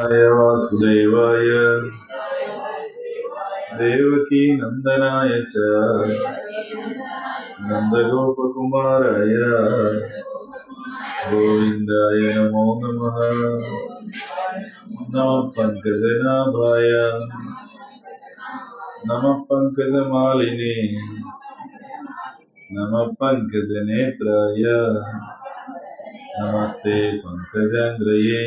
कृष्णाय वासुदेवाय। देवकी नन्दनाय च। नन्दगोपकुमाराय। गोविन्दाय नमो नमः। नमः पङ्कजनाभाय। नमः पङ्कजमालिने। नमः पङ्कजनेत्राय। नमस्ते पङ्कजाङ्ग्रये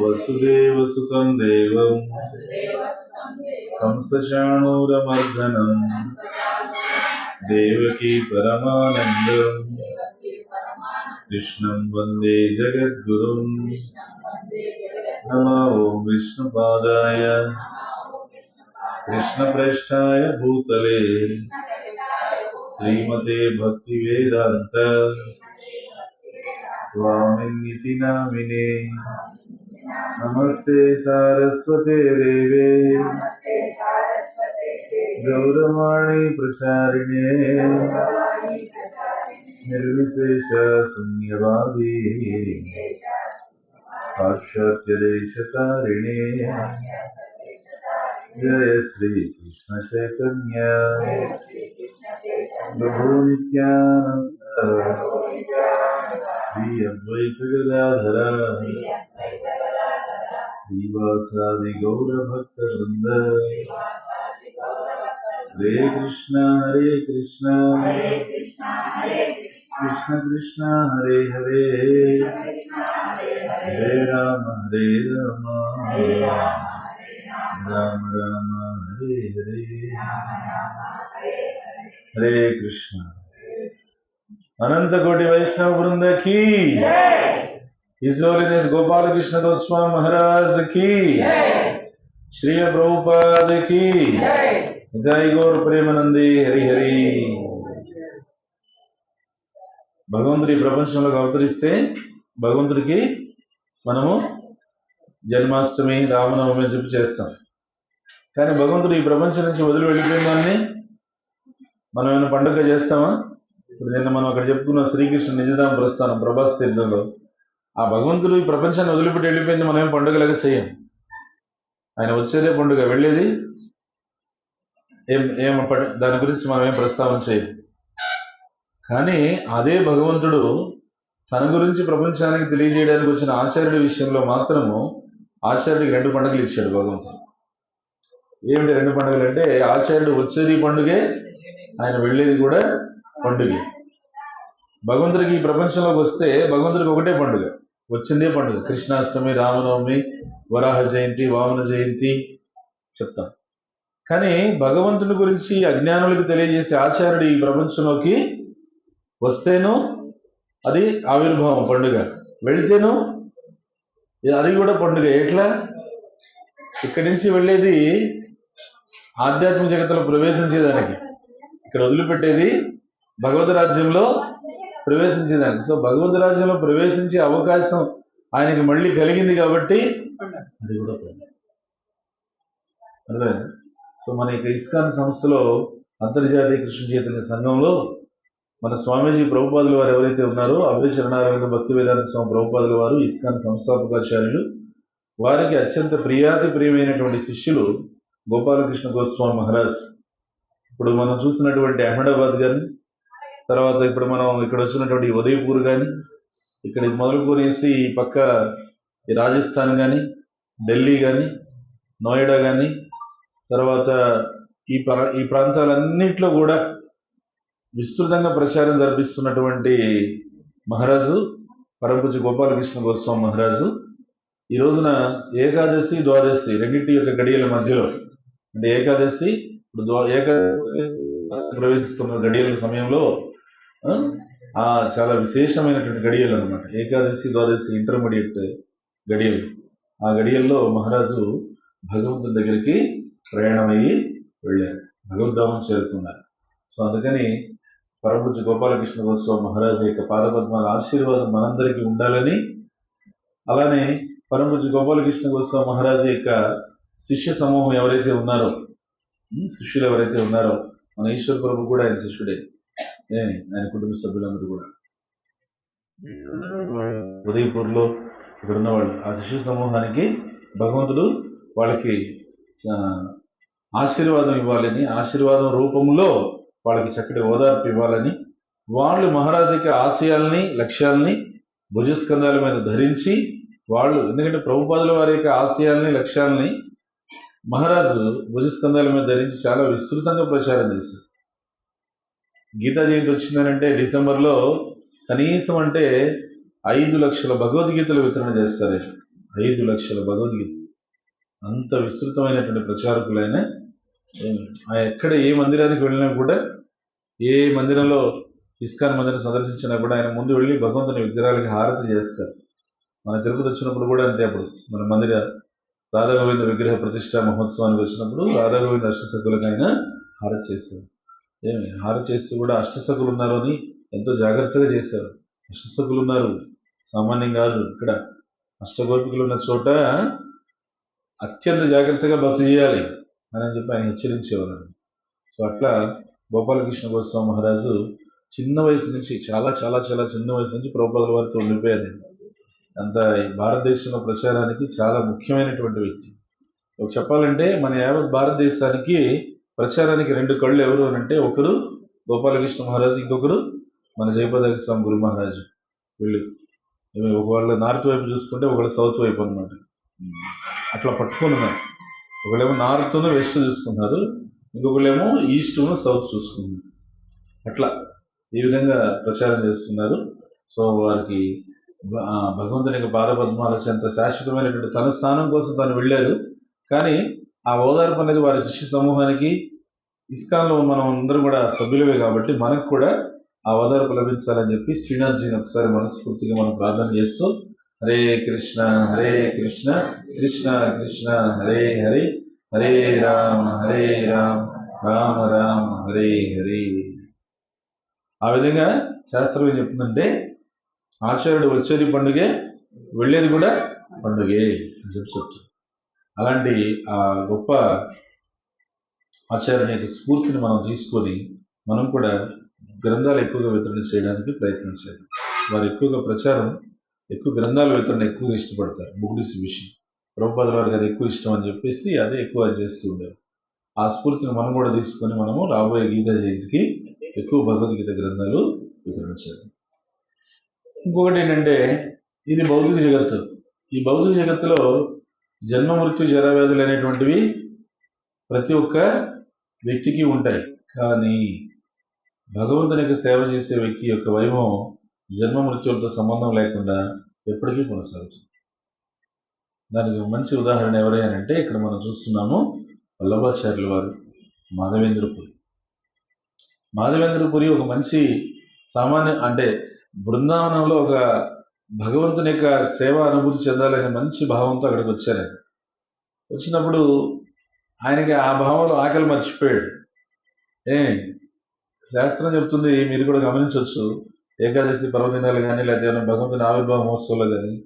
वसुदेवसुतं देवं। कंसचाणूरमर्दनम् देवकी परमानन्दम् कृष्णं वंदे जगद्गुरुम् नमो विष्णुपादाय। कृष्णप्रेष्ठाय भूतले। श्रीमते भक्तिवेदान्त। स्वामिन्निति नामिने। नमस्ते सारस्वते देवे। गौरवाणी प्रचारिणे। निर्विशेष शून्यवादी। पाश्चात्यदेशतारिणे। जय श्रीकृष्ण चैतन्य। प्रभु नित्यानन्द। श्री अद्वैत गदाधर। श्रीवासादि गौरभक्तवृन्द। हरे कृष्ण हरे कृष्ण। कृष्ण कृष्ण। हरे हरे। हरे राम हरे राम। राम राम। हरे हरे। हरे कृष्ण। अनंत कोटि वैष्णव वृंद की His Holiness Gopal Krishna Goswami Maharaj ki. Shri Prabhupada ki. జై గౌర్ ప్రేమనంది హరి హరి భగవంతుడి ప్రపంచంలోకి అవతరిస్తే భగవంతుడికి మనము జన్మాష్టమి రామనవమి అని చెప్పి చేస్తాం. కానీ భగవంతుడు ఈ ప్రపంచం నుంచి వదిలి వెళ్ళిపోయిన దాన్ని మనం ఏమైనా పండుగ చేస్తామా? ఇప్పుడు నిన్న మనం అక్కడ చెప్పుకున్న శ్రీకృష్ణ నిజధామ ప్రస్థానం ప్రభాస్ తీర్థంలో. ఆ భగవంతుడు ఈ ప్రపంచాన్ని వదిలిపెట్టి వెళ్ళిపోయింది మనం ఏం పండుగలాగా చేయం? ఆయన వచ్చేదే పండుగ వెళ్ళేది? ఏం ఏం దాని గురించి మనం ఏం ప్రస్తావన చేయం? కానీ అదే భగవంతుడు తన గురించి ప్రపంచానికి తెలియజేయడానికి వచ్చిన ఆచార్యుడి విషయంలో మాత్రము ఆచార్యుడికి రెండు పండుగలు ఇచ్చాడు భగవంతుడు. ఏమిటి రెండు పండుగలు అంటే ఆచార్యుడు వచ్చేది పండుగే ఆయన వెళ్ళేది కూడా పండుగే. భగవంతుడికి ఈ ప్రపంచంలోకి వస్తే భగవంతుడికి ఒకటే పండుగ. వచ్చిందే పండుగ. కృష్ణాష్టమి రామనవమి వరాహ జయంతి వామన జయంతి చెప్తాం. కానీ భగవంతుని గురించి అజ్ఞానులకు తెలియజేసే ఆచార్యుడు ఈ ప్రపంచంలోకి వస్తేను అది ఆవిర్భావం పండుగ. వెళ్తేను అది కూడా పండుగ. ఎట్లా? ఇక్కడి నుంచి వెళ్ళేది ఆధ్యాత్మిక జగత్తులో ప్రవేశించేదానికి. ఇక్కడ వదిలిపెట్టేది భగవద్ రాజ్యంలో ప్రవేశించేదానికి సో భగవద్ రాజ్యంలో ప్రవేశించే అవకాశం ఆయనకి మళ్ళీ కలిగింది కాబట్టి అది కూడా అర్థమైంది? సో మన యొక్క ఇస్కాన్ సంస్థలో అంతర్జాతీయ కృష్ణ చైతన్య సంఘంలో మన స్వామీజీ ప్రభుపాదుల వారు ఎవరైతే ఉన్నారో అభయ శరణారాయణ భక్తి వేదాంత స్వామి ప్రభుపాదుల వారు ఇస్కాన్ సంస్థాపకాచార్యులు వారికి అత్యంత ప్రియాతి ప్రియమైనటువంటి శిష్యులు గోపాలకృష్ణ గోస్వామి మహారాజ్. ఇప్పుడు మనం చూస్తున్నటువంటి అహ్మదాబాద్ కానీ తర్వాత ఇప్పుడు మనం ఇక్కడ వచ్చినటువంటి ఉదయపూర్ కానీ ఇక్కడ మొదలుకొనేసి ఈ పక్క రాజస్థాన్ కానీ ఢిల్లీ కానీ నోయిడా కానీ తర్వాత ఈ ప్రా ఈ ప్రాంతాలన్నింటిలో కూడా విస్తృతంగా ప్రచారం జరిపిస్తున్నటువంటి మహారాజు పరమపూజ గోపాలకృష్ణ గోస్వామి మహారాజు. ఈ రోజున ఏకాదశి ద్వాదశి రెండింటి యొక్క గడియల మధ్యలో అంటే ఏకాదశి ఇప్పుడు ఏకాదశి ప్రవేశిస్తున్న గడియల సమయంలో చాలా విశేషమైనటువంటి గడియలు అనమాట ఏకాదశి ద్వాదశి ఇంటర్మీడియట్ గడియలు. ఆ గడియల్లో మహారాజు భగవంతుని దగ్గరికి ప్రయాణమయ్యి వెళ్ళారు. భగవద్ధామం చేరుకున్నారు. సో అందుకని పరమపూజ గోపాలకృష్ణ గోస్వామి మహారాజు యొక్క పాదపద్మాల ఆశీర్వాదం మనందరికీ ఉండాలని అలానే పరమపూజ గోపాలకృష్ణ గోస్వామి మహారాజు యొక్క శిష్య సమూహం ఎవరైతే ఉన్నారో శిష్యులు ఎవరైతే ఉన్నారో మన ఈశ్వర ప్రభు కూడా ఆయన శిష్యుడే. ఆయన కుటుంబ సభ్యులందరూ కూడా. ఉదయపూర్లో ఇక్కడ ఉన్నవాళ్ళు ఆ శిష్యు సమూహానికి భగవంతుడు వాళ్ళకి ఆశీర్వాదం ఇవ్వాలని ఆశీర్వాదం రూపంలో వాళ్ళకి చక్కటి ఓదార్పు ఇవ్వాలని వాళ్ళు మహారాజుకి ఆశయాల్ని లక్ష్యాల్ని భుజస్కంధాల మీద ధరించి వాళ్ళు ఎందుకంటే ప్రభుపాదుల వారి యొక్క ఆశయాల్ని లక్ష్యాల్ని మహారాజు భుజస్కంధాల మీద ధరించి చాలా విస్తృతంగా ప్రచారం చేశారు. గీతా జయంతి వచ్చిందనంటే డిసెంబర్లో కనీసం అంటే ఐదు లక్షల భగవద్గీతలు వితరణ చేస్తారు. ఐదు లక్షల భగవద్గీత. అంత విస్తృతమైనటువంటి ప్రచారకులైన ఆ ఎక్కడ ఏ మందిరానికి వెళ్ళినా కూడా ఏ మందిరంలో ఇస్కాన్ మందిరం సందర్శించినా కూడా ఆయన ముందు వెళ్ళి భగవంతుని విగ్రహాలకి హారతి చేస్తారు. మన తిరుపతి వచ్చినప్పుడు కూడా అంతే అప్పుడు మన మందిర రాధాగోవింద విగ్రహ ప్రతిష్ట మహోత్సవానికి వచ్చినప్పుడు రాధాగోవింద అష్టసకులకు ఆయన హారతి చేస్తారు. ఏమి హారతి చేస్తూ కూడా అష్టసకులు ఉన్నారు అని ఎంతో జాగ్రత్తగా చేశారు. అష్టసకులు ఉన్నారు సామాన్యం కాదు ఇక్కడ. అష్టగోపికలు ఉన్న చోట అత్యంత జాగ్రత్తగా భక్తి చేయాలి అని చెప్పి ఆయన హెచ్చరించేవారు. సో అట్లా గోపాలకృష్ణ గోస్వామి మహారాజు చిన్న వయసు నుంచి చాలా చాలా చాలా చిన్న వయసు నుంచి ప్రభుపాదుల వారితో ఉండిపోయారు. అంత భారతదేశంలో ప్రచారానికి చాలా ముఖ్యమైనటువంటి వ్యక్తి. ఒక చెప్పాలంటే మన యావత్ భారతదేశానికి ప్రచారానికి రెండు కళ్ళు ఎవరు అని అంటే ఒకరు గోపాలకృష్ణ మహారాజు ఇంకొకరు మన జయపద స్వామి గురు మహారాజు. వీళ్ళు ఒకవేళ నార్త్ వైపు చూసుకుంటే ఒకళ్ళు సౌత్ వైపు అనమాట అట్లా పట్టుకొని ఉన్నారు. ఒకళ్ళేమో నార్త్ను వెస్ట్ చూసుకున్నారు ఇంకొకళ్ళేమో ఈస్ట్ను సౌత్ చూసుకున్నారు అట్లా ఈ విధంగా ప్రచారం చేస్తున్నారు. సో వారికి భగవంతుని యొక్క పాదపద్మాల చెంత శాశ్వతమైనటువంటి తన స్థానం కోసం తను వెళ్ళారు. కానీ ఆ ఓదార్పు అనేది వారి శిష్య సమూహానికి ఇస్కాన్లో మనం అందరం కూడా సభ్యులవే కాబట్టి మనకు కూడా ఆ ఓదార్పు లభించాలని చెప్పి శ్రీనాథ్జీని ఒకసారి మనస్ఫూర్తిగా మనం ప్రార్థన చేస్తూ హరే కృష్ణ హరే కృష్ణ కృష్ణ కృష్ణ హరే హరే హరే రామ హరే రామ రామ రామ హరే హరే. ఆ విధంగా శాస్త్రం ఏం చెప్తుందంటే ఆచార్యుడు వచ్చేది పండుగే వెళ్ళేది కూడా పండుగే అని చెప్పి చెప్తుంది. అలాంటి ఆ గొప్ప ఆచార్యుని యొక్క స్ఫూర్తిని మనం తీసుకొని మనం కూడా గ్రంథాలు ఎక్కువగా వితరణ చేయడానికి ప్రయత్నించాలి వారు ఎక్కువగా ప్రచారం ఎక్కువ గ్రంథాలు వితరణ ఎక్కువగా ఇష్టపడతారు. Book distribution. ప్రభుపాద వారికి అది ఎక్కువ ఇష్టం అని చెప్పేసి అదే ఎక్కువ చేస్తూ ఉండారు ఆ స్ఫూర్తిని మనం కూడా తీసుకొని మనము రాబోయే గీతా జయంతికి ఎక్కువ భగవద్గీత గ్రంథాలు వితరణ చేయాలి. ఇంకొకటి ఏంటంటే ఇది భౌతిక జగత్తు. ఈ భౌతిక జగత్తులో జన్మ మృత్యు జరావ్యాధులు అనేటువంటివి ప్రతి ఒక్క వ్యక్తికి ఉంటాయి. కానీ భగవంతుని యొక్క సేవ చేసే వ్యక్తి యొక్క వైభవం జన్మ మృత్యులతో సంబంధం లేకుండా ఎప్పటికీ కొనసాగుతుంది. దానికి మంచి ఉదాహరణ ఎవరైనా ఇక్కడ మనం చూస్తున్నాము వల్లభాచార్యుల వారు మాధవేంద్రపురి. మాధవేంద్రపురి ఒక మంచి సామాన్య అంటే బృందావనంలో ఒక భగవంతుని యొక్క సేవ అనుభూతి చెందాలనే మంచి భావంతో అక్కడికి వచ్చారు. ఆయన. వచ్చినప్పుడు ఆయనకి ఆ భావంలో ఆకలి మర్చిపోయాడు. ఏ శాస్త్రం చెప్తుంది మీరు కూడా గమనించవచ్చు ఏకాదశి పర్వదినాలు కానీ లేదా భగవంతుని ఆవిర్భావ మహోత్సవాలు కానీ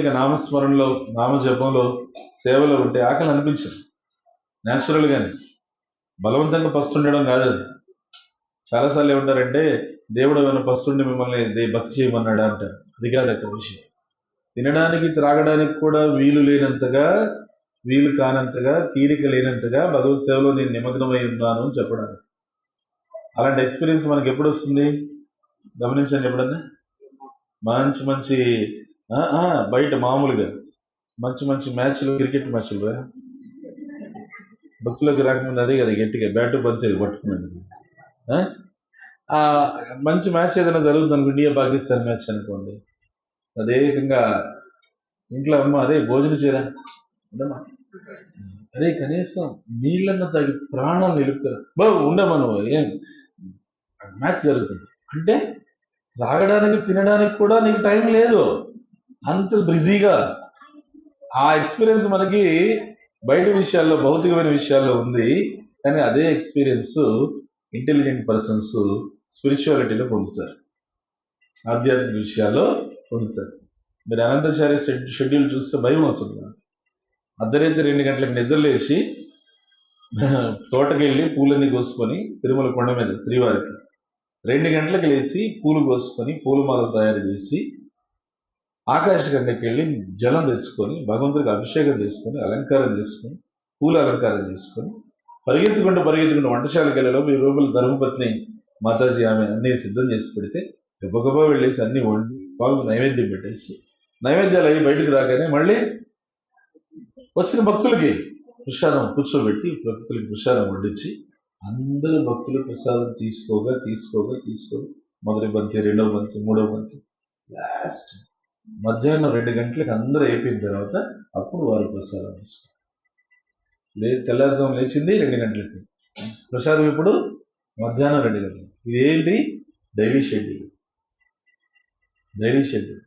యొక్క నామస్మరణలో నామజపంలో సేవలో ఉంటే ఆకలి అనిపించదు. న్యాచురల్ బలవంతంగా పస్తుండడం కాదు అది. చాలాసార్లు ఏమంటారంటే దేవుడు ఏమైనా పస్తుండి మిమ్మల్ని భక్తి చేయమన్నాడా? అంటారు. అది కాదు అక్కడ విషయం. తినడానికి త్రాగడానికి కూడా వీలు లేనంతగా వీలు కానంతగా తీరిక లేనంతగా భగవత్ సేవలో నేను నిమగ్నమై ఉన్నాను అని చెప్పడానికి అలాంటి ఎక్స్పీరియన్స్ మనకి ఎప్పుడు వస్తుంది? గమనించండి ఎప్పుడన్నా? మంచి మంచి బయట మామూలుగా. మంచి మంచి మ్యాచ్లు క్రికెట్ మ్యాచ్లు భక్తులకు రాకముందు అదే కదా గట్టిగా బ్యాట్ పంచేది పట్టుకున్నది మంచి మ్యాచ్ ఏదైనా జరుగుతుంది అనుకో ఇండియా పాకిస్తాన్ మ్యాచ్ అనుకోండి. అదే విధంగా ఇంట్లో అమ్మ అదే భోజనం చేయరా? ఉండమ్మా. అరే కనీసం నీళ్ళన్న తాగి ప్రాణాలు నిలుపుతారు బాబు ఉండమ్మా నువ్వు ఏం? మ్యాచ్ జరుగుతుంది. అంటే తాగడానికి తినడానికి కూడా నీకు టైం లేదు. అంత బిజీగా. ఆ ఎక్స్పీరియన్స్ మనకి బయట విషయాల్లో భౌతికమైన విషయాల్లో ఉంది. కానీ అదే ఎక్స్పీరియన్స్ ఇంటెలిజెంట్ పర్సన్స్ స్పిరిచువాలిటీలో పొందుతారు ఆధ్యాత్మిక విషయాల్లో పొందుతారు మీరు అనంతచారి షెడ్యూల్ చూస్తే భయం అవుతుంది నాకు. అర్ధరాత్రి రెండు గంటలకు నిద్రలేసి తోటకెళ్ళి పూలన్నీ కోసుకొని తిరుమల కొండ మీద శ్రీవారికి రెండు గంటలకు లేచి పూలు కోసుకొని పూలమాలలు తయారు చేసి ఆకాశగంగకి వెళ్ళి జలం తెచ్చుకొని భగవంతుడికి అభిషేకం చేసుకొని అలంకారం చేసుకొని పూల అలంకారం చేసుకొని పరిగెత్తుకుంటూ పరిగెత్తుకుంటూ వంటశాలకు వెళ్ళలో మీ రూపల ధర్మపత్ని మాతాజీ ఆమె అన్ని సిద్ధం చేసి పెడితే గొప్ప వెళ్ళేసి అన్ని వండి వాళ్ళు నైవేద్యం పెట్టేసి నైవేద్యాలు అవి బయటకు రాగానే మళ్ళీ వచ్చిన భక్తులకి ప్రసాదం కూర్చోబెట్టి భక్తులకి ప్రసాదం వడ్డించి అందరూ భక్తులు ప్రసాదం తీసుకోగా తీసుకోగా తీసుకోగా. మొదటి బంతి రెండవ బంతి మూడవ బంతి లాస్ట్ మధ్యాహ్నం రెండు గంటలకు అందరూ అయిపోయిన తర్వాత అప్పుడు వారు ప్రసాదం తీసుకోవాలి లే తెల్లారుజాము లేచింది రెండు గంటలకి ప్రసాదం ఇప్పుడు మధ్యాహ్నం రెండు గంటలు. ఇదేంటి? Daily schedule. Daily schedule.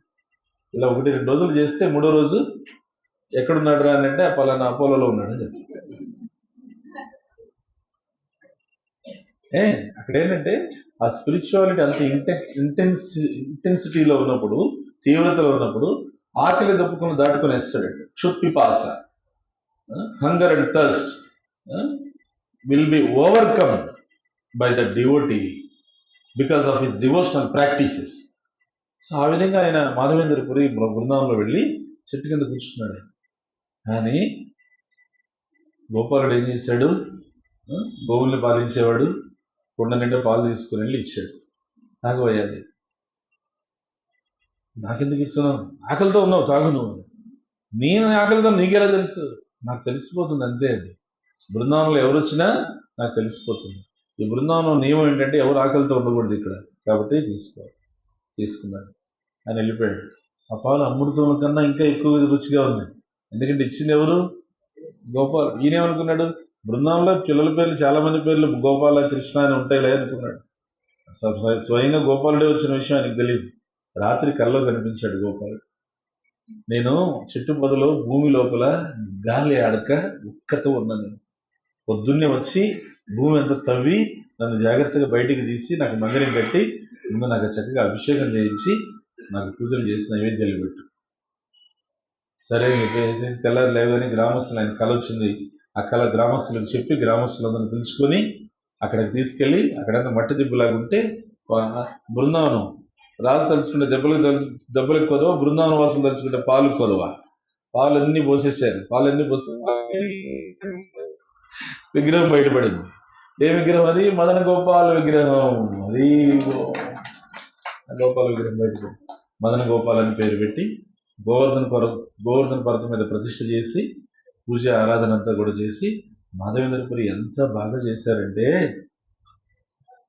ఇలా ఒకటి రెండు రోజులు చేస్తే మూడో రోజు ఎక్కడున్నాడు రా అంటే ఆ పలానా అపోలోలో ఉన్నాడు అని చెప్తాడు. ఏ అక్కడ ఏంటంటే ఆ స్పిరిచువాలిటీ అంత ఇంటెన్ ఇంటెన్స్ ఇంటెన్సిటీలో ఉన్నప్పుడు తీవ్రతలో ఉన్నప్పుడు ఆకలి దప్పుకుని దాటుకుని వేస్తాడు. క్షుత్ పాస hunger and thirst will be overcome by the devotee because of his devotional practices so ఆ విధంగా ఆయన మాధవేంద్రపురి బృ- వెళ్ళి చెట్టు కింద కూర్చున్నాడు. కానీ గోపాలుడు ఏం చేశాడు? గోవుల్ని పాలించేవాడు కొండ నిండా పాలు తీసుకుని వెళ్ళి ఇచ్చాడు. నాకు తాగబోయాలి నాకెందుకు ఇస్తున్నావు? ఆకలితో ఉన్నావు తాగు నువ్వు. నేను ఆకలితో నీకెలా తెలుస్తుంది నాకు తెలిసిపోతుంది అంతే అది. బృందావనంలో ఎవరు వచ్చినా నాకు తెలిసిపోతుంది. ఈ బృందావనం నియమం ఏంటంటే ఎవరు ఆకలితో ఉండకూడదు ఇక్కడ. కాబట్టి తీసుకో తీసుకున్నాడు. ఆయన వెళ్ళిపోయాడు. ఆ పాలు అమృతం కన్నా ఇంకా ఎక్కువ రుచిగా ఉంది. ఎందుకంటే ఇచ్చింది ఎవరు? గోపాల్. ఈయనేమనుకున్నాడు బృందావనంలో పిల్లల పేర్లు చాలామంది పేర్లు గోపాల కృష్ణ అని ఉంటాయిలే అనుకున్నాడు. స్వయంగా గోపాలుడే వచ్చిన విషయం ఆయనకు తెలియదు రాత్రి కల్లో కనిపించాడు గోపాలుడు. నేను చెట్టు పొదలో భూమి లోపల గాలి ఆడక ఉక్కతో ఉన్నాను నేను. పొద్దున్నే వచ్చి భూమి అంతా తవ్వి నన్ను జాగ్రత్తగా బయటికి తీసి నాకు మందిరం కట్టి ముందు నాకు చక్కగా అభిషేకం చేయించి నాకు పూజలు చేసి నైవేద్యాలు పెట్టు సరే అని చెప్పేసి తెల్లారి లేవని గ్రామస్తులు ఆయన కళ వచ్చింది ఆ కళ గ్రామస్తులకు చెప్పి గ్రామస్తులందరిని పిలుచుకొని అక్కడికి తీసుకెళ్ళి అక్కడంతా మట్టి దిబ్బలాగా ఉంటే బృందావనం రాజు తలుచుకుంటే దెబ్బలకు తలు- దెబ్బలకు కొదవ బృందావన వాసులు తలుచుకుంటే పాలు కొదవ. పాలన్నీ పోసేసారు పాలన్నీ పోసే విగ్రహం బయటపడింది. ఏ విగ్రహం అది? మదన గోపాల విగ్రహం. అది గోపాల విగ్రహం బయటపడింది. మదన గోపాల్ అని పేరు పెట్టి గోవర్ధన పర్వ గోవర్ధన పర్వతం మీద ప్రతిష్ఠ చేసి పూజ ఆరాధన అంతా కూడా చేసి మాధవేంద్రపురి ఎంత బాగా చేశారంటే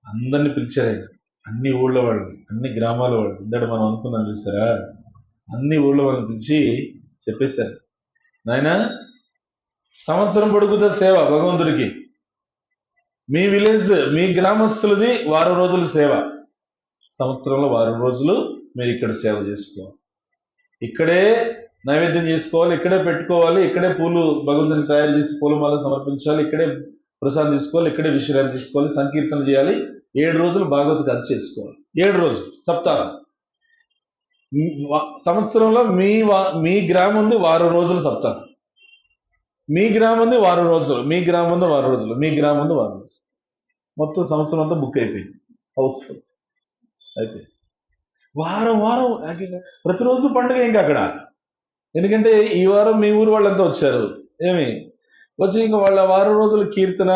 అందరిని పిలిచారు ఆయన. అన్ని ఊళ్ళో వాళ్ళు అన్ని గ్రామాల వాళ్ళు ఇందాడు మనం అనుకున్నాం చూసారా? అన్ని ఊళ్ళో వాళ్ళని పిలిచి చెప్పేశారు. నాయన సంవత్సరం పొడుగుతా సేవ భగవంతుడికి. మీ విలేజ్ మీ గ్రామస్తులది వారం రోజుల సేవ. సంవత్సరంలో వారం రోజులు మీరు ఇక్కడ సేవ చేసుకోవాలి. ఇక్కడే నైవేద్యం చేసుకోవాలి ఇక్కడే పెట్టుకోవాలి ఇక్కడే పూలు భగవంతుని తయారు చేసి పూలమాల సమర్పించాలి ఇక్కడే ప్రసాదం తీసుకోవాలి ఇక్కడే విశ్రాంతి తీసుకోవాలి సంకీర్తన చేయాలి. ఏడు రోజులు భాగవత కథ చేసుకోవాలి. ఏడు రోజులు సప్తాహం. సంవత్సరంలో మీ వా- మీ గ్రామంది వారం రోజులు సప్తాహం. మీ గ్రామంది వారం రోజులు. మీ గ్రామంది వారం రోజులు. మీ గ్రామంది వారం రోజులు. మొత్తం సంవత్సరం అంతా బుక్ అయిపోయింది. హౌస్ఫుల్ అయిపోయింది. వారం వారం ప్రతిరోజు పండుగ ఇంకా అక్కడ. ఎందుకంటే ఈ వారం మీ ఊరు వాళ్ళంతా వచ్చారు. ఏమి? వచ్చి ఇంకా వాళ్ళ వారం రోజులు కీర్తన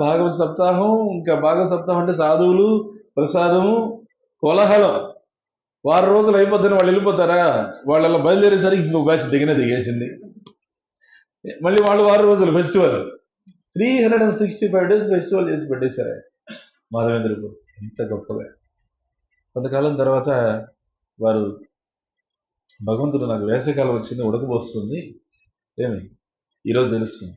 భాగవత సప్తాహం ఇంకా భాగవత సప్తాహం అంటే సాధువులు ప్రసాదము కోలాహలం. వారం రోజులు అయిపోద్దని వాళ్ళు వెళ్ళిపోతారా? వాళ్ళు అలా బయలుదేరేసరికి ఇంకో బ్యాచ్ దిగిన దిగేసింది. మళ్ళీ వాళ్ళు వారం రోజులు festival. Three hundred and sixty five days festival చేసి పెట్టేశారు ఆయన. మాధవేంద్రపూర్. ఇంత గొప్పగా. కొంతకాలం తర్వాత వారు భగవంతుడు నాకు వేసవికాలం వచ్చింది ఉడకబోస్తుంది. ఏమి? ఈరోజు తెలుస్తుంది.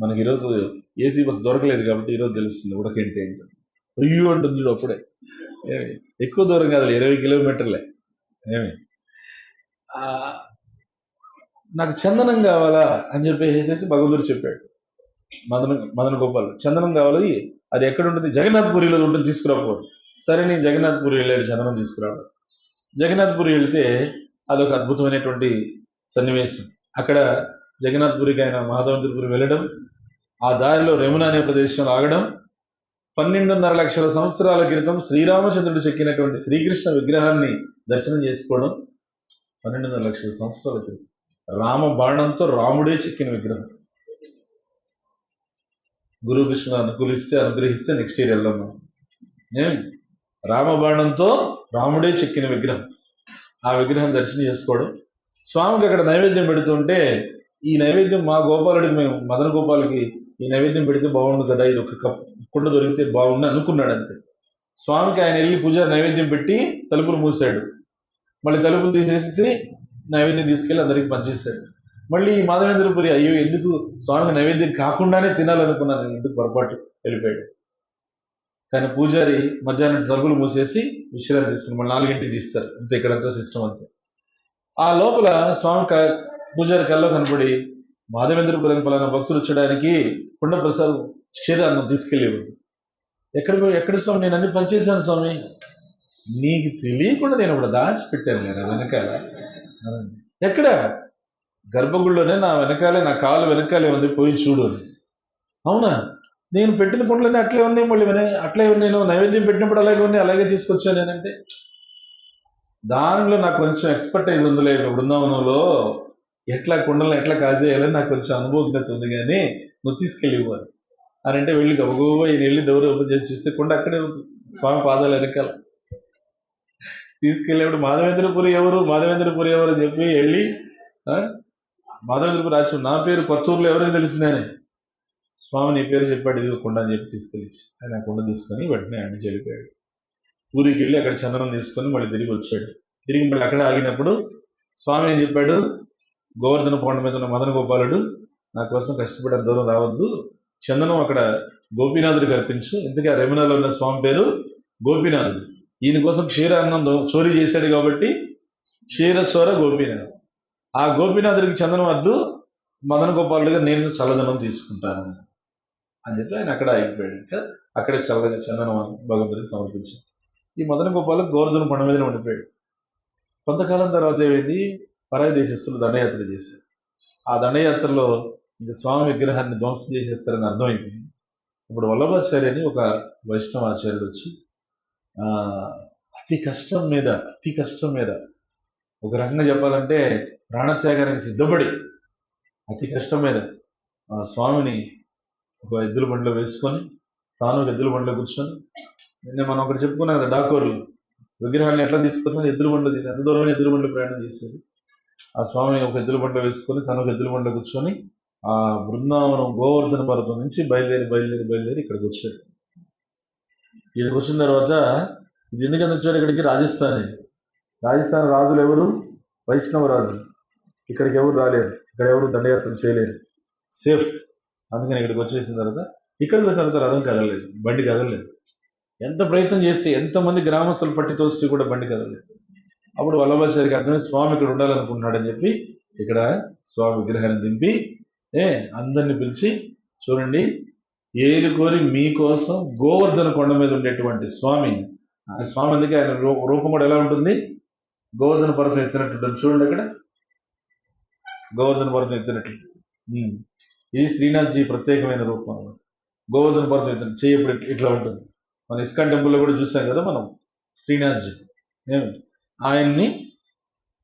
మనకి ఈరోజు ఏసీ బస్ దొరకలేదు కాబట్టి ఈరోజు తెలుస్తుంది ఉడకేంటి ఏంటి రియూ అంటుంది చూడు అప్పుడే. ఏమి? ఎక్కువ దూరం కాదు ఇరవై కిలోమీటర్లే. ఏమి? నాకు చందనం కావాలా అని చెప్పేసేసి భగవంతుడు చెప్పాడు. మదన మదన గోపాల్ చందనం కావాలి అది ఎక్కడ ఉంటుంది? జగన్నాథ్పురిలో ఉంటుంది తీసుకురాకపోవడం సరే నేను జగన్నాథ్పురి వెళ్ళాడు చందనం తీసుకురావడం జగన్నాథ్పురి వెళ్తే అదొక అద్భుతమైనటువంటి సన్నివేశం. అక్కడ జగన్నాథ్పురికి ఆయన మాధవేంద్రపురి వెళ్ళడం ఆ దారిలో రెమున అనే ప్రదేశంలో ఆగడం పన్నెండున్నర లక్షల సంవత్సరాల క్రితం శ్రీరామచంద్రుడు చెక్కినటువంటి శ్రీకృష్ణ విగ్రహాన్ని దర్శనం చేసుకోవడం పన్నెండున్నర లక్షల సంవత్సరాల క్రితం. రామ బాణంతో రాముడే చెక్కిన విగ్రహం. గురు కృష్ణ అనుకూలిస్తే అనుగ్రహిస్తే నెక్స్ట్ ఇయర్ వెళ్దాం మనం. రామబాణంతో రాముడే చెక్కిన విగ్రహం. ఆ విగ్రహం దర్శనం చేసుకోవడం. స్వామికి అక్కడ నైవేద్యం పెడుతుంటే ఈ నైవేద్యం మా గోపాలుడికి మేము మదన గోపాలకి ఈ నైవేద్యం పెడితే బాగుండు కదా ఇది ఒక కప్ కుండ దొరికితే బాగుండు అనుకున్నాడు అంతే. స్వామికి ఆయన వెళ్ళి పూజ నైవేద్యం పెట్టి తలుపులు మూసాడు. మళ్ళీ తలుపులు తీసేసి నైవేద్యం తీసుకెళ్ళి అందరికి పంచేస్తాడు మళ్ళీ ఈ మాధవేంద్రపురి అయ్యో ఎందుకు స్వామికి నైవేద్యం కాకుండానే తినాలనుకున్నాను ఎందుకు పొరపాటు వెళ్ళిపోయాడు. కానీ పూజారి మధ్యాహ్నం తలుపులు మూసేసి విశ్రాంతి తీసుకుని మళ్ళీ నాలుగింటికి తీస్తారు. అంతే ఇక్కడంతా సిస్టమ్ అంతే. ఆ లోపల స్వామి పూజారి కల్లో కనపడి మాధవేంద్రపురం పలానా భక్తులు వచ్చడానికి కుండప్రసాద్ క్షీరాన్నం తీసుకెళ్ళేవాడు. ఎక్కడ పోయి- ఎక్కడ స్వామి? నేను అన్ని పనిచేశాను స్వామి. నీకు తెలియకుండా నేను ఇప్పుడు దాచిపెట్టాను నేను వెనకాల? ఎక్కడ? గర్భగుడిలోనే నా వెనకాలే నా కాలు వెనకాలే ఉంది పోయి చూడు అవునా? నేను పెట్టిన కుండలన్నీ అట్లే ఉన్నాయి మళ్ళీ వెన- అట్లే ఉన్నాయి నేను నైవేద్యం పెట్టినప్పుడు అలాగే ఉన్నాయి అలాగే తీసుకొచ్చాను నేనంటే. దానిలో నాకు కొంచెం ఎక్స్పర్టైజ్ ఉందిలే బృందావనంలో ఎట్లా కుండలను ఎట్లా కాజేయాలని నాకు కొంచెం అనుభవజ్ఞత ఉంది కానీ నువ్వు తీసుకెళ్ళి ఇవ్వాలి అని అంటే వెళ్ళి గబగబా ఈయన వెళ్ళి దౌర ఓపెన్ చేసి చూస్తే కొండ అక్కడే స్వామి పాదాలు వెనకాల. తీసుకెళ్ళేప్పుడు మాధవేంద్రపురి ఎవరు? మాధవేంద్రపురి ఎవరు అని చెప్పి వెళ్ళి మాధవేంద్రపురి రాసి నా పేరు కొత్తూరులో ఎవరైనా తెలిసిందని స్వామి నీ పేరు చెప్పాడు ఇది కొండ అని చెప్పి తీసుకెళ్ళి ఆయన ఆ కొండ తీసుకొని వెంటనే ఆయన చెడిపోయాడు. ఊరికి వెళ్ళి అక్కడ చందనం తీసుకొని మళ్ళీ తిరిగి వచ్చాడు. తిరిగి మళ్ళీ అక్కడ ఆగినప్పుడు స్వామి ఏం చెప్పాడు? గోవర్ధన కొండ మీద ఉన్న మదన గోపాలుడు నా కోసం కష్టపడి దూరం రావద్దు. చందనం అక్కడ గోపీనాథుడికి అర్పించు. ఇంతకీ ఆ రెమినాలో ఉన్న స్వామి పేరు గోపీనాథుడు. ఈయన కోసం క్షీరానందం చోరీ చేశాడు కాబట్టి క్షీరస్వర గోపీనాథ్ ఆ గోపీనాథుడికి చందనం వద్దు. మదన గోపాలుడిగా నేను చల్లదనం తీసుకుంటాను. అని చెప్పి ఆయన అక్కడ అయిపోయాడు ఇంకా అక్కడే చల్లగా చందనం భగవంతుడికి సమర్పించాడు. ఈ మదన గోపాలు గోవర్ధన కొండ మీద ఉండిపోయాడు. కొంతకాలం తర్వాత ఏమైంది? పరాయి దేశస్తులు దండయాత్ర చేశారు. ఆ దండయాత్రలో ఇంక స్వామి విగ్రహాన్ని ధ్వంసం చేసేస్తారని అర్థమైపోయింది ఇప్పుడు వల్లభాచార్య అని ఒక వైష్ణవ ఆచార్యుడు వచ్చి అతి కష్టం మీద అతి కష్టం మీద ఒక రకంగా చెప్పాలంటే ప్రాణత్యాగానికి సిద్ధపడి అతి కష్టం మీద ఆ స్వామిని ఒక ఎద్దుల బండిలో వేసుకొని తాను ఒక ఎద్దుల బండిలో కూర్చొని నిన్న మనం ఒకటి చెప్పుకున్నాం కదా డాకోర్లు విగ్రహాన్ని ఎట్లా తీసుకొచ్చిన ఎద్దుల బండిలో తీసి ఎంత దూరం ఎద్దుల బండిలో ప్రయాణం చేసేది ఆ స్వామి ఒక ఎద్దుల బండ వేసుకొని తను ఒక ఎద్దుల బండ కూర్చొని ఆ బృందావనం గోవర్ధన పర్వతం నుంచి బయలుదేరి బయలుదేరి బయలుదేరి ఇక్కడికి వచ్చాడు. ఇక్కడికి వచ్చిన తర్వాత ఇది ఎందుకని వచ్చారు ఇక్కడికి రాజస్థాన్. రాజస్థాన్ రాజులు ఎవరు? వైష్ణవ రాజులు. ఇక్కడికి ఎవరు రాలేరు? ఇక్కడ ఎవరు దండయాత్ర చేయలేరు. సేఫ్. అందుకని ఇక్కడికి వచ్చేసిన తర్వాత ఇక్కడికి వచ్చిన తర్వాత రథం కదలలేదు. బండి కదలలేదు. ఎంత ప్రయత్నం చేస్తే ఎంతమంది గ్రామస్తులు పట్టి తోస్తే కూడా బండి కదలలేదు. అప్పుడు వల్లభాచారికి అర్థమై స్వామి ఇక్కడ ఉండాలనుకుంటున్నాడని చెప్పి ఇక్కడ స్వామి విగ్రహాన్ని దింపి ఏ అందరిని పిలిచి చూడండి ఏలుకోరి మీకోసం గోవర్ధన కొండ మీద ఉండేటువంటి స్వామి. ఆ స్వామి అందుకే ఆయన రూ- రూపం కూడా ఎలా ఉంటుంది? గోవర్ధన పర్వతం ఎత్తినట్టు చూడండి అక్కడ. గోవర్ధన పర్వతం ఎత్తినట్లు ఇది శ్రీనాథ్జీ ప్రత్యేకమైన రూపం గోవర్ధన పర్వతం ఎత్తిన చేయి ఇప్పుడు ఇట్లా- ఇట్లా ఉంటుంది. మన ఇస్కాన్ టెంపుల్లో కూడా చూసాం కదా మనం శ్రీనాథ్జీ. ఏమి? ఆయన్ని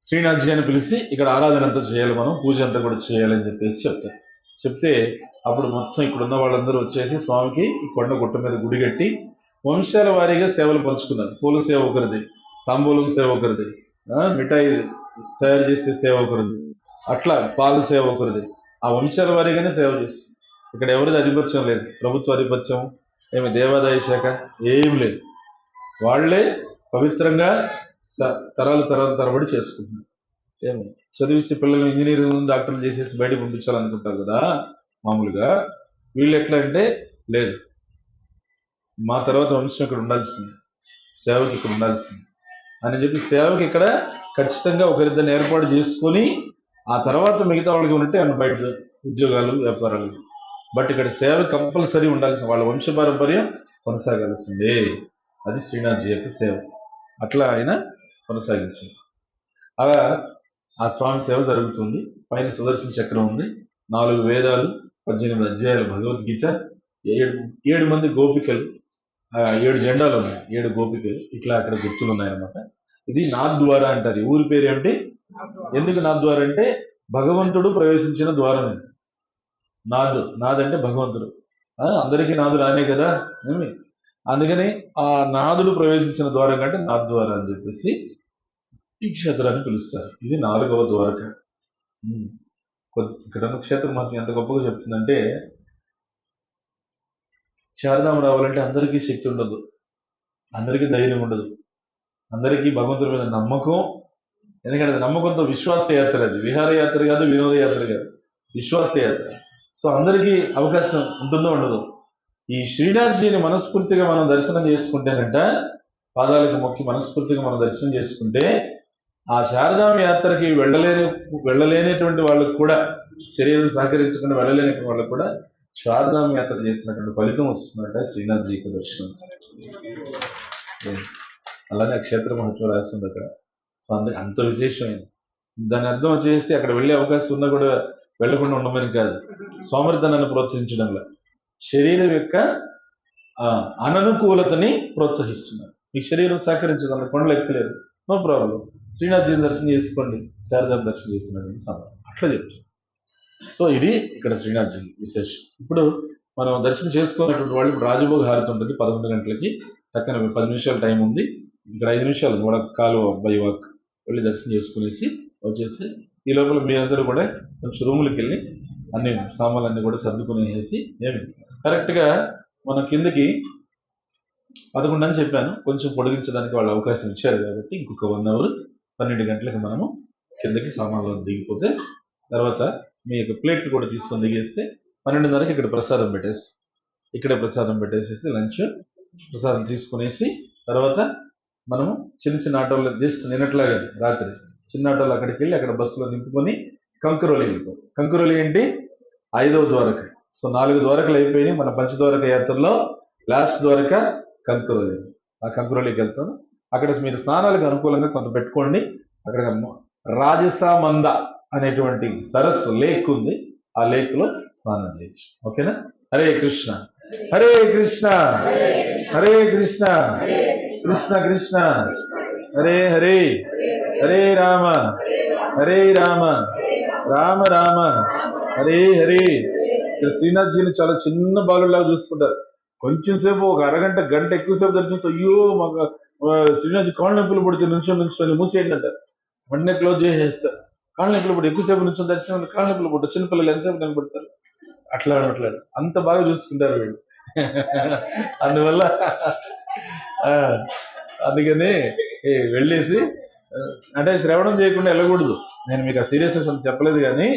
శ్రీనాథ్జీ అని పిలిచి ఇక్కడ ఆరాధన అంతా చేయాలి మనం పూజ అంతా కూడా చేయాలని చెప్పేసి చెప్తారు. చెప్తే అప్పుడు మొత్తం ఇక్కడ ఉన్న వాళ్ళందరూ వచ్చేసి స్వామికి ఈ కొండ గుట్ట మీద గుడి కట్టి వంశాల వారీగా సేవలు పంచుకున్నారు. పూల సేవ ఒకరిది తాంబూలం సేవ ఒకరిది మిఠాయి తయారు చేసే సేవ ఒకరిది అట్లా పాలు సేవ ఒకరిది. ఆ వంశాల వారీగానే సేవ చేసి ఇక్కడ ఎవరిది ఆధిపత్యం లేదు. ప్రభుత్వ ఆధిపత్యం ఏమి దేవాదాయ శాఖ ఏం లేదు. వాళ్ళే పవిత్రంగా తరాలు తరాలు తరబడి చేసుకుంటున్నారు. ఏమి? చదివిస్తే పిల్లలు ఇంజనీరింగ్ డాక్టర్లు చేసేసి బయటకు పంపించాలనుకుంటారు కదా మామూలుగా వీళ్ళు ఎట్లా అంటే లేదు. మా తర్వాత వంశం ఇక్కడ ఉండాల్సింది. సేవకి ఇక్కడ ఉండాల్సింది. అని చెప్పి సేవకి ఇక్కడ ఖచ్చితంగా ఒకరిద్దరిని ఏర్పాటు చేసుకొని ఆ తర్వాత మిగతా వాళ్ళకి ఉంటే అన్న బయట ఉద్యోగాలు వ్యాపారాలు. బట్ ఇక్కడ సేవ కంపల్సరీ ఉండాల్సింది. వాళ్ళ వంశ పారంపర్యం కొనసాగాల్సిందే. అది శ్రీనాథ్జీ యొక్క సేవ. అట్లా ఆయన కొనసాగించారు. అలా ఆ స్వామి సేవ జరుగుతుంది. పైన సుదర్శన చక్రం ఉంది. నాలుగు వేదాలు పద్దెనిమిది అధ్యాయాలు భగవద్గీత ఏడు ఏడు మంది గోపికలు ఏడు జెండాలు ఉన్నాయి. ఏడు గోపికలు. ఇట్లా అక్కడ గుర్తులు ఉన్నాయన్నమాట. ఇది నాథ్ ద్వారా అంటారు ఊరి పేరు ఏమిటి? ఎందుకు నా ద్వారం అంటే భగవంతుడు ప్రవేశించిన ద్వారం ఇది. నాదు. నాదంటే భగవంతుడు. అందరికీ నాదుడు ఆనే కదా. అందుకని ఆ నాదుడు ప్రవేశించిన ద్వారం కంటే నా ద్వారం అని చెప్పేసి ఈ క్షేత్రాన్ని పిలుస్తారు. ఇది నాలుగవ ద్వారక. కొద్ది- ఇక్కడ క్షేత్రం మాత్రం ఎంత గొప్పగా చెప్తుందంటే శారదాం రావాలంటే అందరికీ శక్తి ఉండదు. అందరికీ ధైర్యం ఉండదు. అందరికీ భగవంతుడి మీద నమ్మకం. ఎందుకంటే నమ్మకంతో విశ్వాస యాత్ర అది. విహారయాత్ర కాదు వినోద యాత్ర కాదు. విశ్వాస యాత్ర సో అందరికీ అవకాశం ఉంటుందో ఉండదు. ఈ శ్రీనాథ్జీని మనస్ఫూర్తిగా మనం దర్శనం చేసుకుంటేనంట పాదాలకు మొక్కి మనస్ఫూర్తిగా మనం దర్శనం చేసుకుంటే ఆ శారదాం యాత్రకి వెళ్ళలేని వెళ్ళలేనటువంటి వాళ్ళకు కూడా శరీరం సహకరించకుండా వెళ్ళలేని వాళ్ళకు కూడా శారదాం యాత్ర చేసినటువంటి ఫలితం వస్తుందంట శ్రీనాథ్జీకి దర్శనం. అలానే ఆ క్షేత్ర మహత్వం రాస్తుంది అక్కడ. సో అందుకే అంత విశేషమైంది. దాని అర్థం వచ్చేసి అక్కడ వెళ్ళే అవకాశం ఉన్నా కూడా వెళ్ళకుండా ఉండమని కాదు. సోమరితనాన్ని ప్రోత్సహించడంలో. శరీరం యొక్క ఆ, అననుకూలతని ప్రోత్సహిస్తున్నారు. మీ శరీరం సహకరించదు అంత కొండలు ఎక్కలేదు. No problem. శ్రీనాథ్జీని దర్శనం చేసుకోండి శారదాం దర్శనం చేస్తున్నటువంటి సమయం అట్లా చెప్తారు. సో ఇది ఇక్కడ శ్రీనాథ్జీ విశేషం. ఇప్పుడు మనం దర్శనం చేసుకున్నటువంటి వాళ్ళు ఇప్పుడు రాజభోగ హారతి ఉంటుంది పదకొండు గంటలకి. పక్కన పది నిమిషాల టైం ఉంది. ఇక్కడ ఐదు నిమిషాలు మూడ కాలు బై వాక్ వెళ్ళి దర్శనం చేసుకునేసి వచ్చేసి ఈ లోపల మీరందరూ కూడా కొంచెం రూములకి వెళ్ళి అన్ని సామాన్లన్నీ కూడా సర్దుకునేసి ఏమి? కరెక్ట్గా మనం కిందకి పదకొండు అని చెప్పాను. కొంచెం పొడిగించడానికి వాళ్ళు అవకాశం ఇచ్చారు కాబట్టి ఇంకొక వన్ అవర్ పన్నెండు గంటలకు మనము కిందకి సామాన్లు దిగిపోతే తర్వాత మీ యొక్క ప్లేట్లు కూడా తీసుకొని దిగేస్తే పన్నెండున్నరకి ఇక్కడ ప్రసాదం పెట్టేసి ఇక్కడే ప్రసాదం పెట్టేసేసి లంచ్ ప్రసాదం తీసుకునేసి తర్వాత మనము చిన్న చిన్న ఆటోలు జస్ట్ నిన్నట్లాగా రాత్రి. చిన్న ఆటోలు అక్కడికి వెళ్ళి అక్కడ బస్సులో నింపుకొని కంకురోలి వెళ్ళిపోతాం. కంకురోలి ఏంటి? ఐదవ ద్వారక. సో నాలుగు ద్వారకలు అయిపోయినాయి. మన పంచద్వారక యాత్రలో లాస్ట్ ద్వారక కంకురోలి. ఆ కంకురోలికి వెళ్తాను అక్కడ మీరు స్నానాలకు అనుకూలంగా కొంత పెట్టుకోండి. అక్కడ రాజసామంద అనేటువంటి సరస్సు లేక్ ఉంది. ఆ లేక్లో స్నానం చేయొచ్చు. ఓకేనా? హరే కృష్ణ. హరే కృష్ణ. హరే కృష్ణ. కృష్ణ కృష్ణ. హరే హరే. హరే రామ. హరే రామ. రామ రామ. హరే హరే. ఇక్కడ శ్రీనాథ్జీని చాలా చిన్న బాలులాగా చూసుకుంటారు. కొంచెం సేపు ఒక అరగంట గంట ఎక్కువసేపు దర్శించు అయ్యో మాకు శ్రీనివాస్ కాళ్ళ నొప్పులు పడితే నిమిషం నిమిషం మూసేయండి అంటారు వెంటనే క్లోజ్ చేసేస్తారు కాళ్ళ నొప్పులు పడి ఎక్కువసేపు నిమిషం దర్శనం కాళ్ళ నొప్పులు పుట్టు చిన్నపిల్లలు ఎంతసేపు కనబడతారు అట్లా అట్లా అంత బాగా చూసుకుంటారు వీళ్ళు. అందువల్ల ఆ, అందుకని ఏ, వెళ్ళేసి అంటే శ్రవణం చేయకుండా వెళ్ళకూడదు. నేను మీకు ఆ సీరియస్నెస్ అంత చెప్పలేదు కానీ